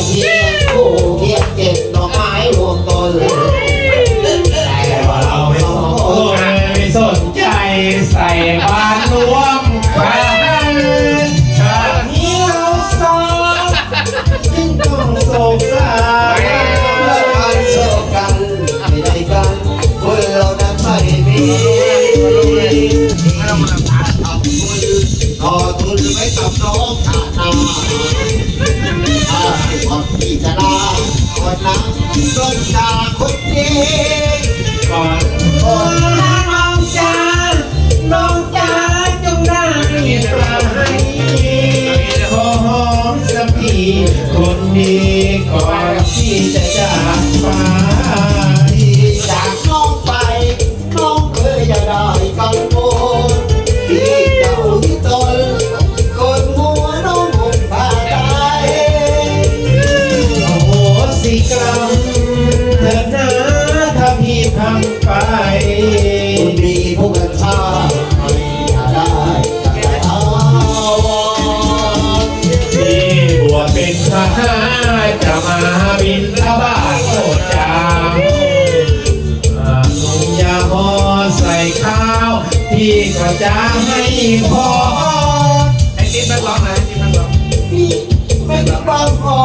งเยี่เคเก็บดอกไม้รวมต้นได้แต่ว่าเราไม่องคไม่สนใจใส่บ้ารวมกันชาตินี้เราสองจึงต้องโศกสารกันโศกกันไม่ได้กันคนเรานั้ไม่มีเรามาผ่านเอาคนขอทุนไว้กับน้องขาดนา ที่จะลาคนนั้นต้นชาคนนี้ก่อนโอ้น้องจ้าน้องจ้าจงได้ปลาให้ขอหอมสักทีคนดีก่อนที่จะจากไป ไปคุณมีผู้บัญชาไม่ได้แต่เอาวอนที่บวชเป็นทหารจะมาบินทบาทโคตรจามหากหนุ่มยาหอใส่ข้าวพี่ก็จะให้พอไอ้ติ๊บนักร้องนะติ๊บนักร้องพี่ไม่ต้องพอ